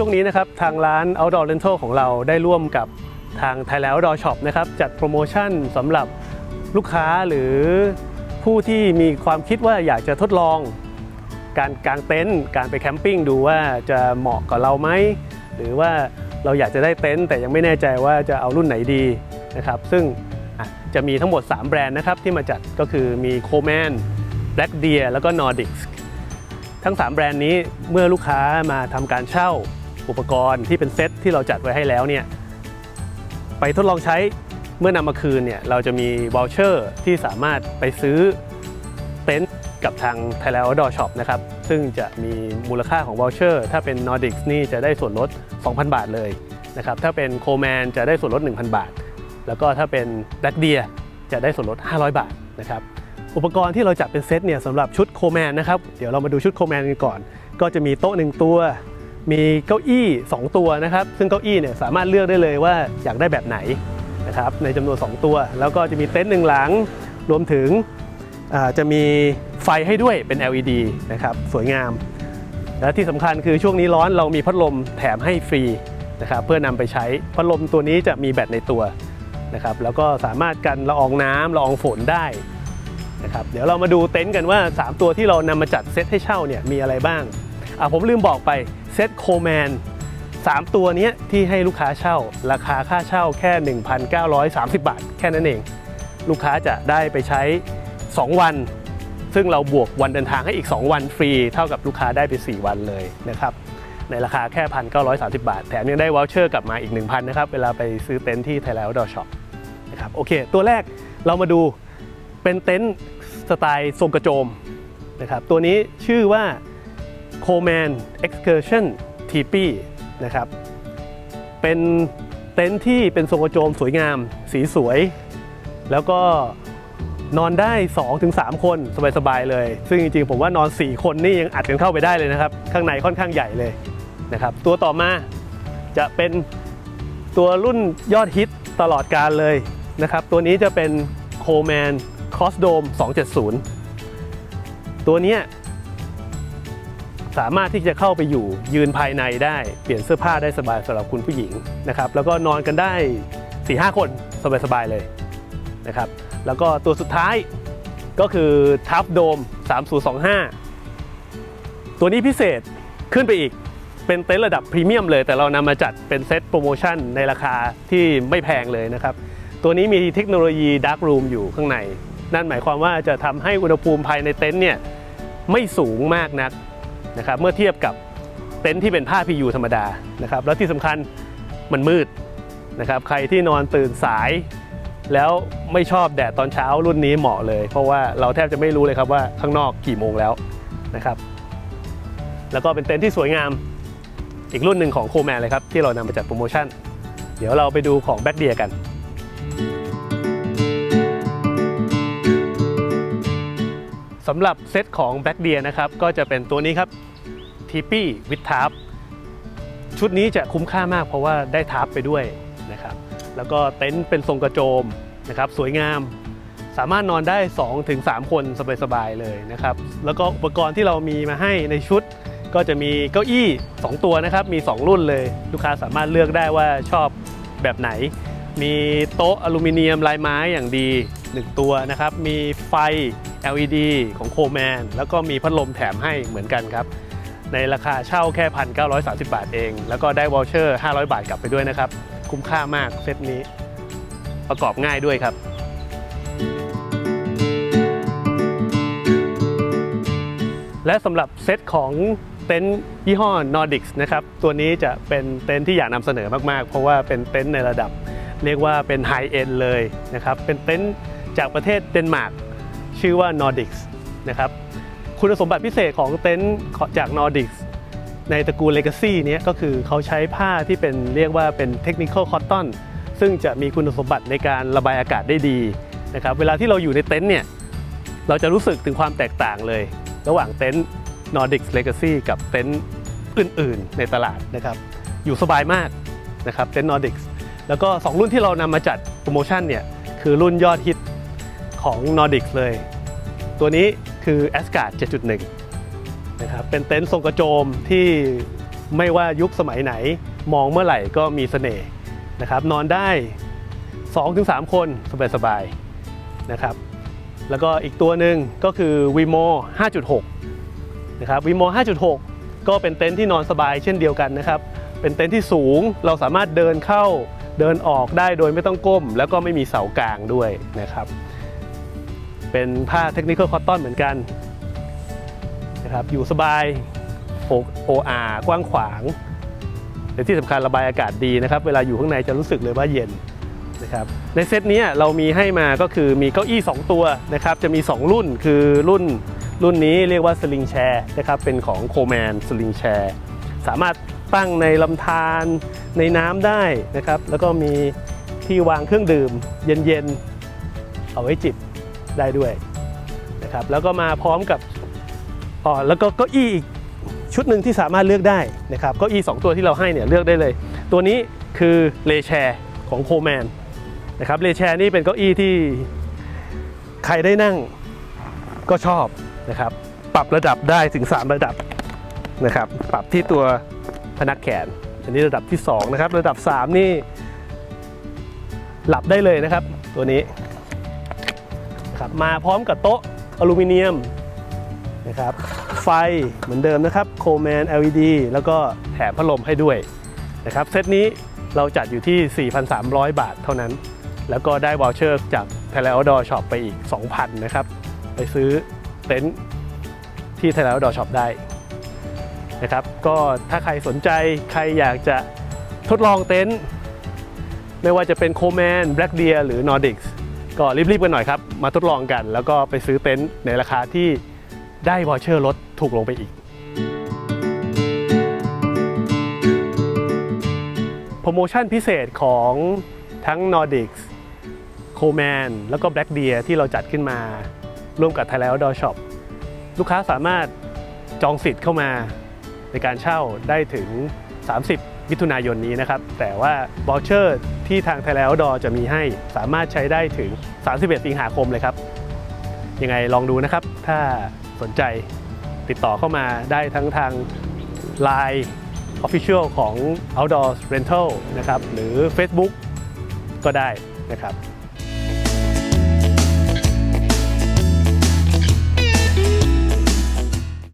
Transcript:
ช่วงนี้นะครับทางร้าน Outdoor Rental ของเราได้ร่วมกับทาง Thailand Outdoor Shop นะครับจัดโปรโมชั่นสำหรับลูกค้าหรือผู้ที่มีความคิดว่าอยากจะทดลอง การกางเต็นท์การไปแคมปิ้งดูว่าจะเหมาะกับเราไหมหรือว่าเราอยากจะได้เต็นท์แต่ยังไม่แน่ใจว่าจะเอารุ่นไหนดีนะครับซึ่งจะมีทั้งหมด 3 แบรนด์นะครับที่มาจัดก็คือมี Coleman Black Deer แล้วก็ Nordic ทั้ง 3 แบรนด์นี้เมื่อลูกค้ามาทำการเช่า อุปกรณ์ที่เป็นเซตที่เราจัดไว้ให้แล้วเนี่ยไปทดลองใช้เมื่อนำมาคืนเนี่ยเราจะมีวอลเชอร์ที่สามารถไปซื้อเต็นท์กับทาง Thailand Outdoor Shop นะครับซึ่งจะมีมูลค่าของวอลเชอร์ถ้าเป็น Nordic นี่จะได้ส่วนลด 2,000 บาทเลยนะครับถ้าเป็น Coleman จะได้ส่วนลด 1,000 บาท แล้วก็ถ้าเป็น Black Deer จะได้ส่วนลด 500 บาทนะครับอุปกรณ์ที่เราจัดเป็นเซตเนี่ยสำหรับชุดโคแมนนะครับเดี๋ยวเรามาดูชุดโคแมนกันก่อน ก็จะมีโต๊ะหนึ่งตัว มีเก้าอี้ 2 ตัวนะครับ ซึ่งเก้าอี้เนี่ยสามารถเลือกได้เลยว่าอยากได้แบบไหนนะครับในจำนวน 2 ตัว แล้วก็จะมีเต็นท์หนึ่งหลังรวมถึงจะมีไฟให้ด้วยเป็น LED นะครับสวยงาม และที่สำคัญคือช่วงนี้ร้อนเรามีพัดลมแถมให้ฟรีนะครับเพื่อนำไปใช้พัดลมตัวนี้จะมีแบตในตัวนะครับแล้วก็สามารถกันละอองน้ำละอองฝนได้นะครับเดี๋ยวเรามาดูเต็นท์กันว่า 3 ตัวที่เรานำมาจัดเซตให้เช่าเนี่ยมีอะไรบ้าง อะผมลืมบอกไปเซตโคแมน3 ตัวนี้ที่ให้ลูกค้าเช่า ราคาค่าเช่าแค่ 1,930 บาท แค่นั้นเอง ลูกค้าจะได้ไปใช้ 2 วัน ซึ่งเราบวกวันเดินทางให้อีก 2 วันฟรี เท่ากับลูกค้าได้ไป 4 วันเลยนะครับ ในราคาแค่ 1,930 บาท แถมยังได้วอลเชอร์กลับมาอีก 1,000 นะครับ เวลาไปซื้อเต็นท์ที่ Thailand Outdoor Shop นะครับโอเค ตัวแรกเรามาดูเป็นเต็นท์สไตล์ทรงกระโจมนะครับตัวนี้ชื่อว่า Coleman Excursion t p นะครับ เป็นเต็นท์ที่เป็นทรงกระโจมสวยงาม สีสวย แล้วก็นอนได้ 2-3 คนสบายๆเลย ซึ่งจริงๆ ผมว่านอน 4 คนนี่ยังอัดกันเข้าไปได้เลยนะครับ ข้างในค่อนข้างใหญ่เลยนะครับ ตัวต่อมาจะเป็นตัวรุ่นยอดฮิตตลอดการเลยนะครับ ตัวนี้จะเป็น c o m a n Cross Dome 270 ตัวเนี้ย สามารถที่จะเข้าไปอยู่ยืนภายในได้เปลี่ยนเสื้อผ้าได้สบายสำหรับคุณผู้หญิงนะครับแล้วก็นอนกันได้4-5คนสบายๆเลยนะครับแล้วก็ตัวสุดท้ายก็คือทับโดม 3025 ตัวนี้พิเศษขึ้นไปอีกเป็นเต็นท์ระดับพรีเมียมเลย แต่เรานำมาจัดเป็นเซตโปรโมชั่นในราคาที่ไม่แพงเลยนะครับ ตัวนี้มีเทคโนโลยีดาร์กรูมอยู่ข้างใน นั่นหมายความว่าจะทำให้อุณหภูมิภายในเต็นท์เนี่ยไม่สูงมากนัก นะครับเมื่อเทียบกับเต็นท์ที่เป็นผ้า PU ธรรมดานะครับแล้วที่สำคัญมันมืดนะครับใครที่นอนตื่นสายแล้วไม่ชอบแดดตอนเช้ารุ่นนี้เหมาะเลย เพราะว่าเราแทบจะไม่รู้เลยครับว่าข้างนอกกี่โมงแล้วนะครับ แล้วก็เป็นเต็นท์ที่สวยงามอีกรุ่นหนึ่งของโคแมนเลยครับ ที่เรานำมาจัดโปรโมชั่น เดี๋ยวเราไปดูของแบ็กเดียกัน สำหรับเซตของ Black Deer นะครับก็จะเป็นตัวนี้ครับ t p ปี้วิดทาร์ชุดนี้จะคุ้มค่ามากเพราะว่าได้ทาร์ปไปด้วยนะครับแล้วก็เต็นท์เป็นทรงกระโจมนะครับสวยงาม สามารถนอนได้ 2-3 คนสบายๆเลยนะครับแล้วก็อุปกรณ์ที่เรามีมาให้ในชุดก็จะมีเก้าอี้ 2 ตัวนะครับ มี 2 รุ่นเลย ลูกค้าสามารถเลือกได้ว่าชอบแบบไหน มีโต๊ะอลูมิเนียมลายไม้อย่างดี 1 ตัวนะครับ มีไฟ LED ของโคแมนแล้วก็มีพัดลมแถมให้เหมือนกันครับ ในราคาเช่าแค่ 1,930 บาทเอง แล้วก็ได้วอลเชอร์ 500 บาทกลับไปด้วยนะครับ คุ้มค่ามากเซตนี้ ประกอบง่ายด้วยครับและสำหรับเซตของเต็นท์ยี่ห้อ Nordic นะครับ ตัวนี้จะเป็นเต็นท์ที่อยากนำเสนอมาก ๆ เพราะว่าเป็นเต็นท์ในระดับ เรียกว่าเป็นไฮเอ็นเลยนะครับ เป็นเต็นท์จากประเทศเดนมาร์ก ชื่อว่า Nordic นะครับคุณสมบัติพิเศษของเต็นท์จาก Nordic ในตระกูล Legacy เนี้ยก็คือเขาใช้ผ้าที่เป็นเรียกว่าเป็น Technical Cotton ซึ่งจะมีคุณสมบัติในการระบายอากาศได้ดีนะครับเวลาที่เราอยู่ในเต็นท์เนี่ยเราจะรู้สึกถึงความแตกต่างเลย ระหว่างเต็นท์ Nordic Legacy กับเต็นท์อื่น ๆ ในตลาดนะครับอยู่สบายมากนะครับเต็นท์ Nordic แล้วก็ 2 รุ่นที่เรานำมาจัดโปรโมชั่นเนี่ยคือรุ่นยอดฮิต ของ Nordic เลย ตัวนี้คือ a s g a r d 7.1 นะครับ เป็นเต็นท์ทรงกระโจมที่ไม่ว่ายุคสมัยไหนมองเมื่อไหร่ก็มีเสน่ห์นะครับ นอนได้ 2-3 คนสบายๆนะครับ แล้วก็อีกตัวหนึ่งก็คือ Vimo 5.6 นะครับ Vimo 5.6 ก็เป็นเต็นท์ที่นอนสบายเช่นเดียวกันนะครับ เป็นเต็นท์ที่สูงเราสามารถเดินเข้าเดินออกได้โดยไม่ต้องก้ม แล้วก็ไม่มีเสากลางด้วยนะครับ เป็นผ้าเทคนิคอลคอตตอนเหมือนกันนะครับอยู่สบายโอโออากว้างขวางและที่สำคัญระบายอากาศดีนะครับ เวลาอยู่ข้างในจะรู้สึกเลยว่าเย็นนะครับในเซตนี้เรามีให้มาก็คือมีเก้าอี้ 2 ตัวนะครับจะมี 2 รุ่นคือรุ่นรุ่นนี้เรียกว่าสลิงแชร์นะครับเป็นของโคแมนสลิงแชร์สามารถตั้งในลำธารในน้ำได้นะครับ แล้วก็มีที่วางเครื่องดื่มเย็นๆ เอาไว้จิบ ได้ด้วยนะครับแล้วก็มาพร้อมกับอ๋อแล้วก็เก้าอี้อีกชุดหนึ่งที่สามารถเลือกได้นะครับเก้าอี้สองตัวที่เราให้เนี่ยเลือกได้เลย ตัวนี้คือเลแชร์ของโคแมนนะครับเลแชร์นี่เป็นเก้าอี้ที่ใครได้นั่งก็ชอบนะครับปรับระดับได้ถึง 3 ระดับนะครับปรับที่ตัวพนักแขน อันนี้ระดับที่2นะครับระดับ 3 นี่หลับได้เลยนะครับตัวนี้ นะครับมาพร้อมกับโต๊ะอลูมิเนียมนะครับไฟเหมือนเดิมนะครับโคแมน LED แล้วก็แถมพัดลมให้ด้วยนะครับเซตนี้เราจัดอยู่ที่ 4,300 บาทเท่านั้น แล้วก็ได้วอลเชอร์จาก Thailand Outdoor Shop ไปอีก 2,000 นะครับ ไปซื้อเต็นท์ที่ Thailand Outdoor Shop ได้นะครับก็ถ้าใครสนใจใครอยากจะทดลองเต็นท์ไม่ว่าจะเป็นโคแมน Black Deer หรือ Nordics ก็ ก็รีบๆกันหน่อยครับ มาทดลองกัน แล้วก็ไปซื้อเต็นท์ในราคาที่ได้วอเชอร์ลดถูกลงไปอีก โปรโมชั่นพิเศษของทั้ง Nordics โคแมนแล้วก็ Black Deer ที่เราจัดขึ้นมา ร่วมกับ Thailand Outdoor Shop ลูกค้าสามารถจองสิทธิ์เข้ามาในการเช่าได้ถึง 30 มิถุนายนนี้นะครับ แต่ว่าบอลเชอร์ที่ทางไทยแลนด์ดอจะมีให้สามารถใช้ได้ถึง 31 สิงหาคมเลยครับ ยังไงลองดูนะครับ ถ้าสนใจติดต่อเข้ามาได้ทั้งทาง Line Official ของ Outdoor Rental นะครับ หรือ Facebook ก็ได้นะครับ